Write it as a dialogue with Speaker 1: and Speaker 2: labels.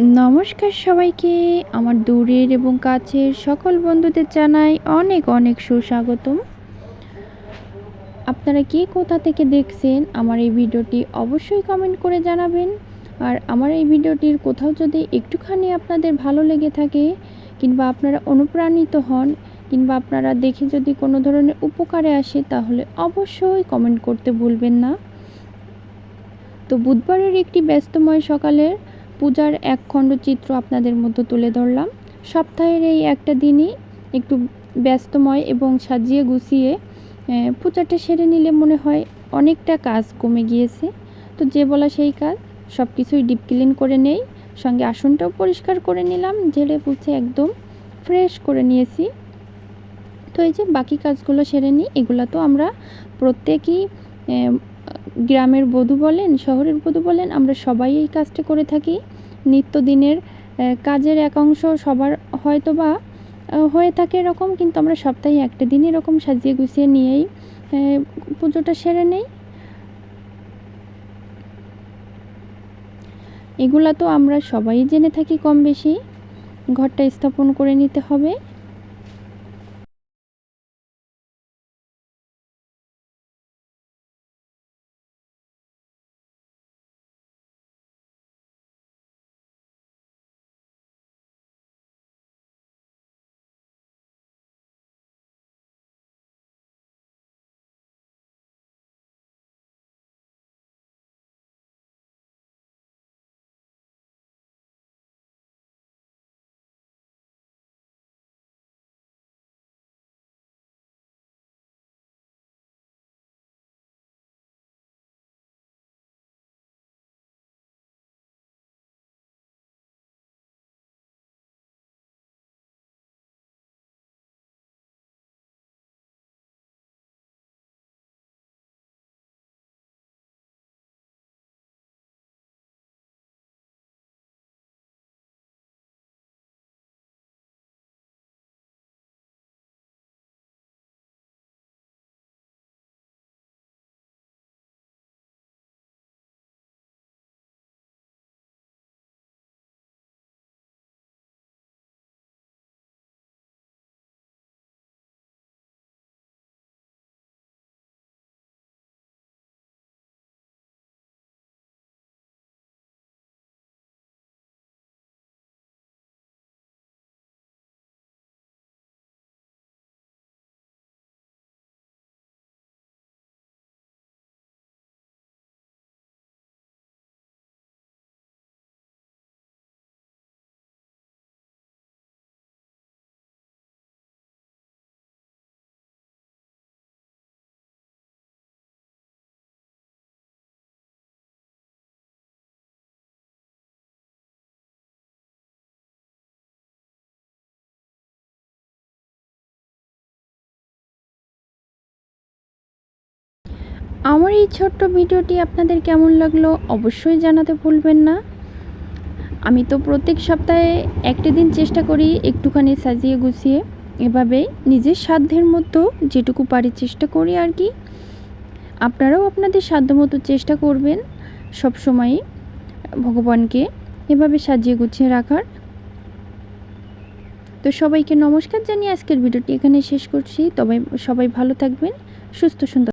Speaker 1: নমস্কার সবাইকে। আমার দূরের এবং কাছের সকল বন্ধুদের জানাই অনেক অনেক সুস্বাগতম। আপনারা কে কোথা থেকে দেখছেন, আমার এই ভিডিওটি অবশ্যই কমেন্ট করে জানাবেন। আর আমার এই ভিডিওটির কোথাও যদি একটুখানি আপনাদের ভালো লেগে থাকে, কিংবা আপনারা অনুপ্রাণিত হন, কিংবা আপনারা দেখে যদি কোনো ধরনের উপকারে আসে, তাহলে অবশ্যই কমেন্ট করতে ভুলবেন না। তো বুধবারের একটি ব্যস্তময় সকালের পূজার এক খণ্ড চিত্র আপনাদের মধ্যে তুলে ধরলাম। সপ্তাহের এই একটা দিনই একটু ব্যস্তময় এবং সাজিয়ে গুছিয়ে পূজাটা সেরে নিলে মনে হয় অনেকটা কাজ কমে গিয়েছে। তো যে বলা সেই কাজ সব কিছুই ডিপ ক্লিন করে নেই। সঙ্গে আসনটাও পরিষ্কার করে নিলাম, ঝেড়ে পুছে একদম ফ্রেশ করে নিয়েছি। তো এই যে বাকি কাজগুলো সেরে নিই, এগুলো তো আমরা প্রত্যেকেই গ্রামের বধূ বলেন, শহরের বধূ বলেন, আমরা সবাই এই কাজটা করে থাকি। নিত্যদিনের কাজের এক অংশ সবার হয়তো বা হয়ে থাকে এরকম, কিন্তু আমরা সপ্তাহে একটা দিন এরকম সাজিয়ে গুছিয়ে নিয়েই পুজোটা সেরে নেই। এগুলা তো আমরা সবাই জেনে থাকি কম বেশি ঘরটা স্থাপন করে নিতে হবে। আমার এই ছোট্ট ভিডিওটি আপনাদের কেমন লাগল অবশ্যই জানাতে ভুলবেন না। আমি তো প্রত্যেক সপ্তাহে একটি দিন চেষ্টা করি একটুখানি সাজিয়ে গুছিয়ে এভাবে নিজের সাধ্যের মতো যেটুকু পারি চেষ্টা করি আর কি। আপনারাও আপনাদের সাধ্য মতো চেষ্টা করবেন সব সময় ভগবানকে এভাবে সাজিয়ে গুছিয়ে রাখার। তো সবাইকে নমস্কার জানিয়ে আজকের ভিডিওটি এখানে শেষ করছি। তবে সবাই ভালো থাকবেন, সুস্থ সুন্দর